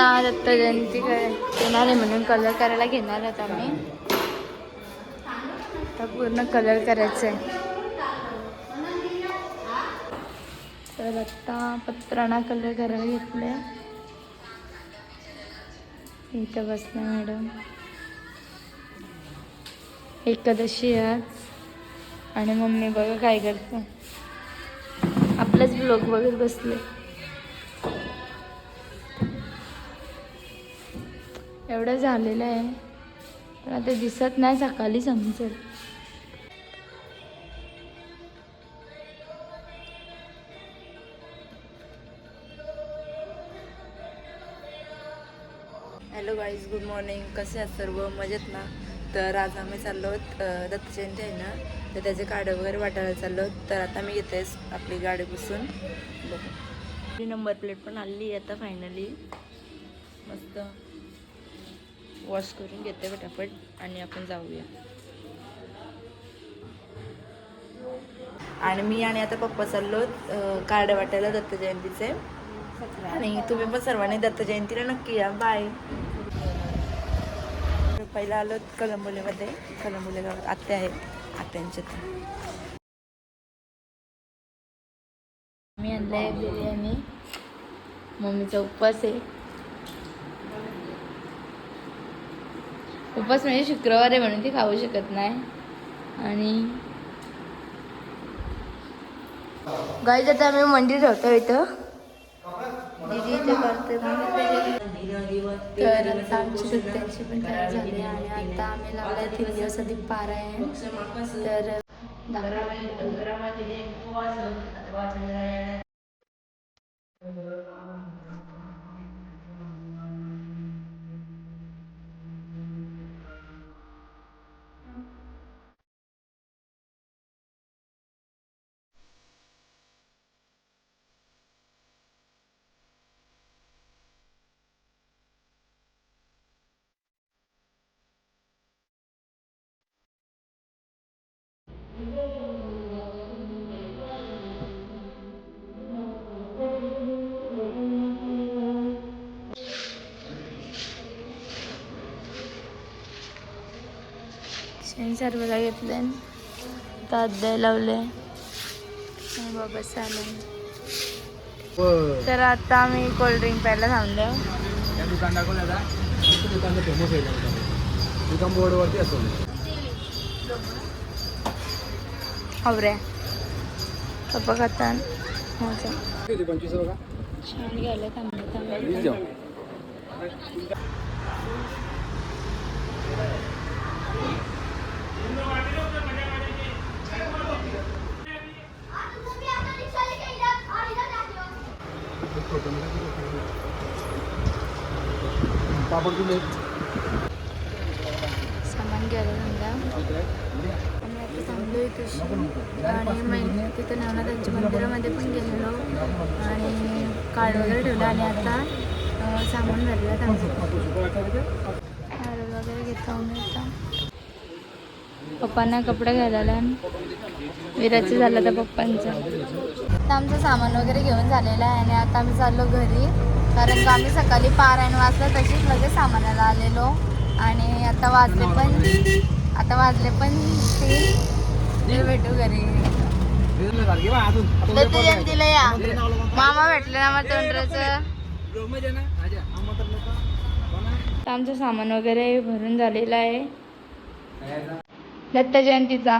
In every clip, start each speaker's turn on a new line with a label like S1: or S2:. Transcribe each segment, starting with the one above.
S1: आता दत्त जयंती येणार आहे म्हणून कलर करायला घेणार आहोत आम्ही. आता पूर्ण कलर करायचं आहे. तर आत्ता पत्राणा कलर करायला घेतले इथं बसले मॅडम एकादशी आहे आज. आणि मम्मी बघा काय करते. आपलाच ब्लॉग बघत बसले. एवढं झालेलं आहे. पण आता दिसत नाही सकाळी समजेल
S2: हॅलो गाईज गुड मॉर्निंग कसे आहात सर्व? मजेत ना? तर आज आम्ही चाललो दत्त जयंती आहे ना? तर त्याचे कार्ड वगैरे वाटायला चाललो. तर आता मी घेते आपली गाडी पुसून. बघू. नंबर प्लेट पण आली आता फायनली मस्त. वॉश करून घेते पटापट आणि आपण जाऊया. आणि मी आणि आता पप्पा चाललो कार्ड वाटायला दत्त जयंतीचे. आणि तुम्ही पण सर्वांनी दत्त जयंतीला नक्की या. बाय पहिला आलो कलंबोलीमध्ये. कलंबोली गावात आत्या आहेत. आत्यांच्या
S1: मी आणलंय बिर्याणी. मम्मीचा उपवास आहे. उपवास म्हणजे शुक्रवार आहे म्हणून ती खाऊ शकत नाही. आणि गाईज आता आम्ही मंदिर ठेवतो इथं. दीदी इथे करते तर आता आमची दत्तांची पण तयारी झाली आणि आता आम्ही लावलाय तीन दिवस आधी पारायण. तर शेण सर्वला घेतले आता अध्याय लावले आणि बाबा चालेल तर आता आम्ही कोल्ड्रिंक प्यायला थांबलो
S3: त्या दुकान दाखवलं आता आमचं दुकान फेमस आहे दुकान दुकान बोर्डवरती असतो
S1: आवऱ्या पप्पा खाता
S3: पंचवीस बघा.
S1: छान घ्यायला थांबले
S3: पापड
S1: सामान घ्यायला समजा आम्ही आता थांबलो इथे आणि मै तिथं नवनाथांच्या मंदिरामध्ये पण गेलेलो. आणि कार्ड वगैरे ठेवलं. आणि आता सामान भरलं आमचं कार्ड वगैरे घेतो आम्ही आता. पप्पांना कपडे घ्यायला आला विराचं झालं तर पप्पांचं. आता आमचं सामान वगैरे घेऊन झालेलं आहे आणि आता आम्ही चाललो घरी. कारण का आम्ही सकाळी पारायण वाजलं तशीच लगेच सामानाला आलेलो. आणि आता वाजले पण आता वाजले पण ते भेटू घरी. या. मामा भेटले ना मग तोंडराचं. आमचं सामान वगैरे भरून झालेलं आहे. दत्त जयंतीचा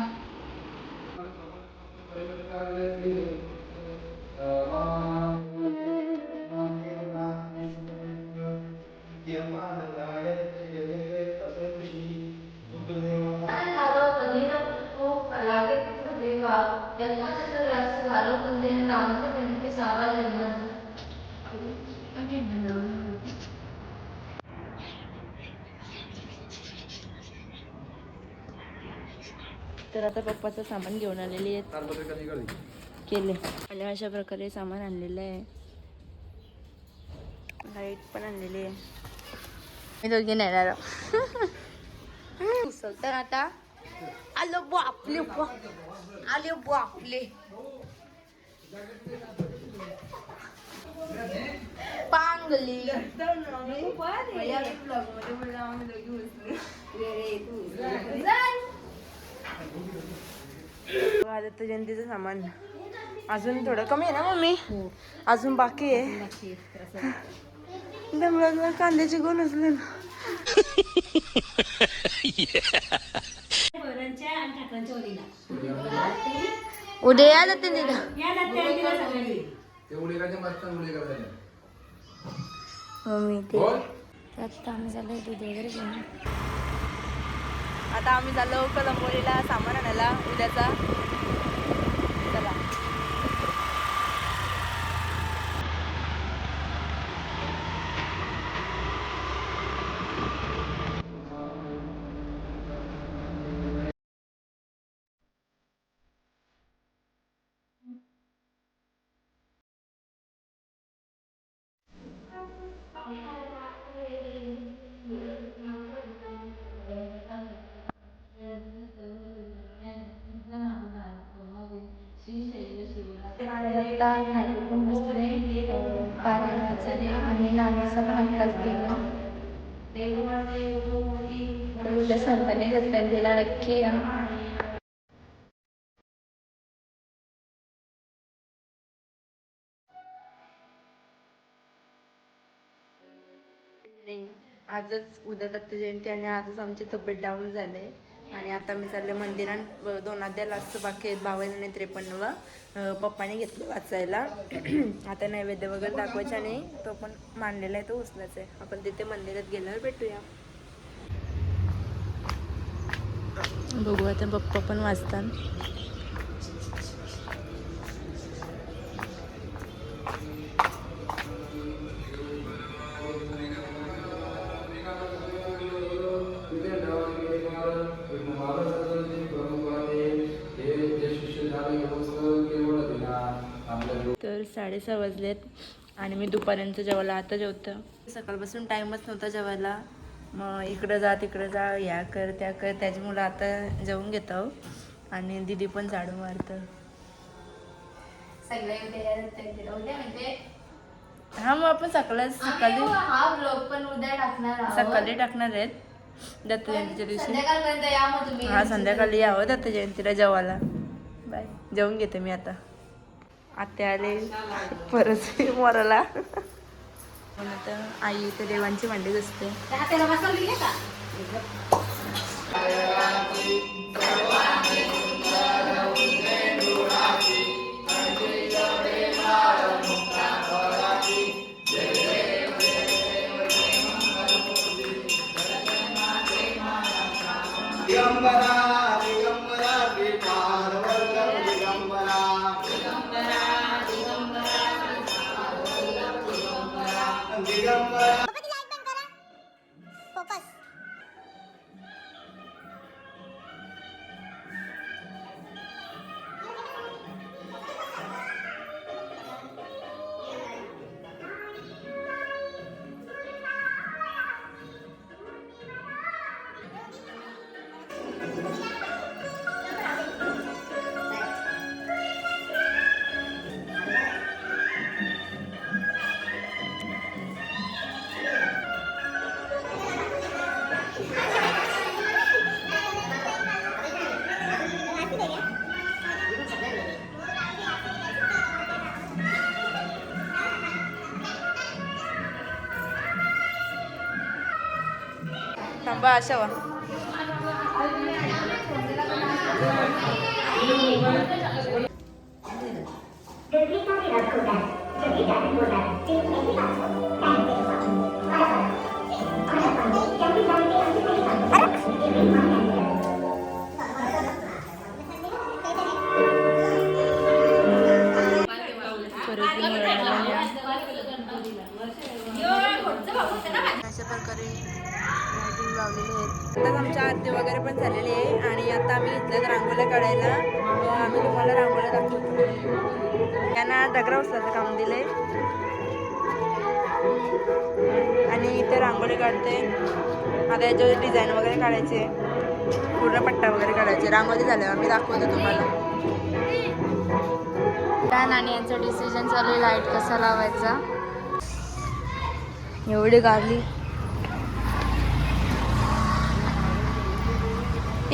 S2: तर आता पप्पाचं सामान घेऊन आलेली आहेत. केले. आणि अशा प्रकारे सामान आणलेलं आहे. लाइट पण आणलेली आहे.
S1: मी दोघी नेणार तर आता आलो बापले बा आले बापले. पांगली.
S2: दत्त जयंतीचं सामान. अजून थोडं कमी आहे ना मम्मी? अजून बाकी आहे. त्यामुळे कांद्याचे गुण असले ना.
S1: उद्या या जाते मम्मी ते
S3: बोल.
S1: त्यात आम्ही झालं दूध वगैरे घेऊन.
S2: आता आम्ही चाललो कलंबोलीला सामान आणायला उद्याचा.
S1: आता खाली पण बसले पारायणाचा आणि नाण्याचा पण अभ्यास केला उद्या संतांनी दत्तांनीला नक्की या.
S2: आजच उद्या दत्त जयंती आणि आजच आमची तब्येत डाऊन झाले. आणि आता मी चालले मंदिरात व दोन अध्याय लास्ट बाकी आहेत बावन्न आणि त्रेपन्नवा. पप्पाने घेतलं वाचायला. आता नैवेद्य वगैरे दाखवायचा आणि तो पण मांडलेला आहे तो उचलायचा आहे. आपण तिथे मंदिरात गेल्यावर भेटूया. बघू आता पप्पा पण वाचतात. साडेसहा वाजलेत आणि मी दुपारनंतर जेवायला आता जेवतं. सकाळपासून टाईमच नव्हता जेवायला. मग इकडं जा तिकडं जा या कर त्या कर. त्याच्यामुळं आता जेवून घेतो. आणि दिदी पण झाडू मारतं.
S1: म्हणजे?
S2: हा मग आपण सकाळी
S1: आम्ही
S2: सकाळी
S1: हा.
S2: सकाळी टाकणार आहेत. दत्त जयंतीच्या दिवशी. हा संध्याकाळी यावं दत्त जयंतीला जेवायला. बाय. जेवून घेते मी आता. आत्या आले परत मोराला. आता आई इथे देवांची मांडी असते అశవ दगरा उचलाचं काम दिलंय. आणि इथे रांगोळी काढते आता याच्यावर डिझाईन वगैरे काढायचे. पूर्ण पट्टा वगैरे काढायचे. रांगोळी झाल्यावर आम्ही दाखवतो तुम्हाला.
S1: आणि यांचं डिसिजन चालू आहे. लाइट कसा लावायचा? एवढी गारली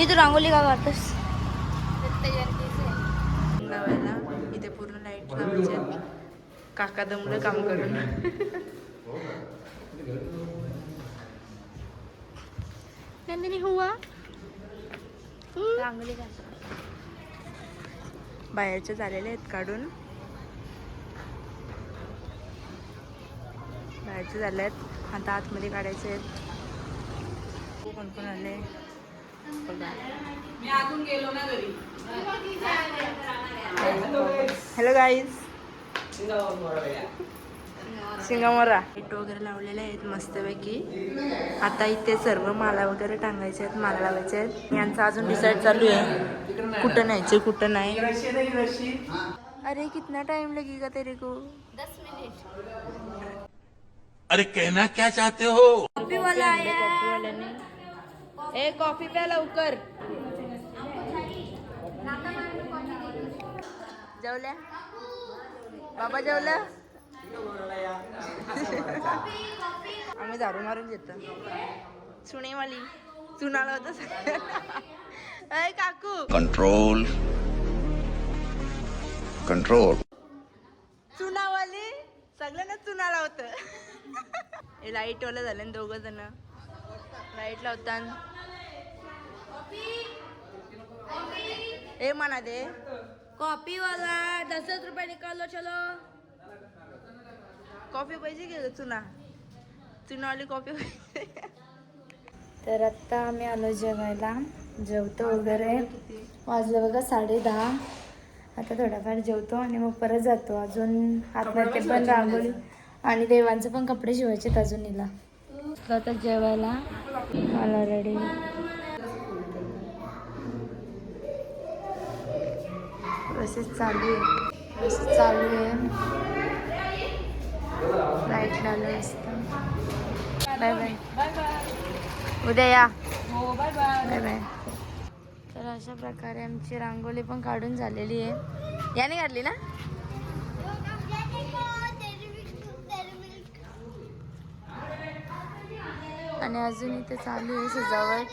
S1: तू रांगोली का
S2: लावायला. इथे पूर्ण लाइट लावायचे काका दमलं काम करून.
S1: नंदिनी हुआ?
S2: बाहेरचे झालेले आहेत काढून. बाहेरचे झाले आहेत आता आतमध्ये काढायचे आहेत. कोण कोण आले? Hello guys सिंगामोरा. लाइट वगैरे लावलेले आहेत मस्तपैकी. आता इथे सर्व माला वगैरे टांगायचे आहेत माला लावायचे आहेत. यांचं अजून डिसाईड चालू आहे. कुठं न्यायचे कुठं नाही. अरे कितना टाइम लगेगा तेरे को?
S1: दस मिनिट
S4: अरे कहना क्या चाहते हो?
S1: कॉफी वाला आया.
S2: ए कॉफी प्या लवकर. जेवल्या? बाबा जेवल्या आम्ही झाडू मारून घेतो. सुनेवाली चुनाला होतं. अय काकू.
S4: कंट्रोल कंट्रोल
S2: चुनावाली सगळ्यांना चुनाला होतं. हे लाइट वाला झालं दोघ जण. लाइट लावतान ए म्हणा दे.
S1: कॉफी वाला दसच रुपये निकालो चलो.
S2: कॉफी पाहिजे की चुना. चुनावाली कॉफी पाहिजे
S1: तर आत्ता आम्ही आलो जेवायला. जेवतो वगैरे. वाजलं बघा साडे दहा. आता थोडाफार जेवतो आणि मग परत जातो. अजून आत्महत्या पण रांगोळी आणि देवांचे पण कपडे शिवायचे अजून हिला. आता जेवायला. आला रेडी प्रोसेस चालू आहे. प्रोसेस चालू आहे. लाइट लावलं असतं. बाय बाय उद्या या. बाय बाय तर अशा प्रकारे आमची रांगोळी पण काढून झालेली आहे. याने काढली ना? आणि अजून इथे चालू आहे सजावट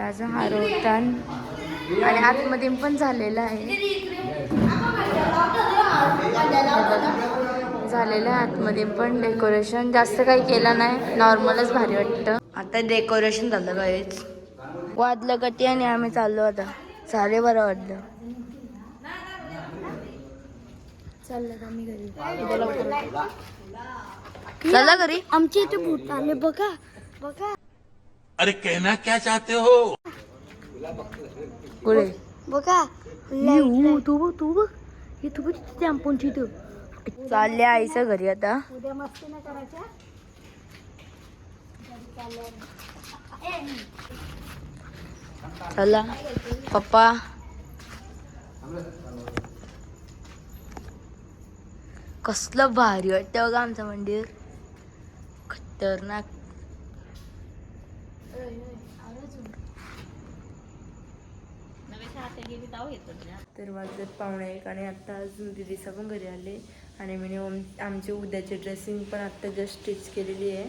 S1: अजून हारवतान आणि आतमध्ये पण झालेलं आहे. हे बघा. झालेलं आहे आतमध्ये पण डेकोरेशन जास्त काही केलं नाही. नॉर्मलच भारी वाटतं. आता डेकोरेशन झालं काहीच वाजलं कटी आणि आम्ही चाललो आता. झाले बरं वाटलं चाललं का मी घरी? चला घरी.
S5: आमच्या इथे भूत आले बघा बघा.
S4: अरे कहना क्या चाहते हो?
S1: कुठे
S5: बघा. तू बघ तू बघ. हे तू बघ तिथे आपण तिथं
S1: चालले आईच्या घरी आता.
S5: उद्या मस्ती नाही करायच्या?
S1: चला. पप्पा. कसलं भारी वाटतं बघा आमचं मंदिर. खतरनाक.
S2: तर वाजत पाहुणे एक आणि आत्ता अजून दिदी पण घरी आले. आणि मी आमचे उद्याचे ड्रेसिंग पण आत्ता जस्ट स्टिच केलेली आहे.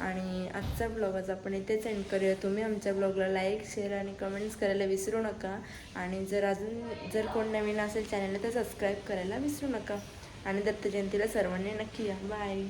S2: आणि आजचा ब्लॉग आज आपण इथेच एंड करूया. तुम्ही आमच्या ब्लॉगला लाईक शेअर आणि कमेंट्स करायला विसरू नका. आणि जर अजून जर कोण नवीन असेल चॅनलला तर सबस्क्राईब करायला विसरू नका. आणि दत्त जयंतीला सर्वांनी नक्की या. बाय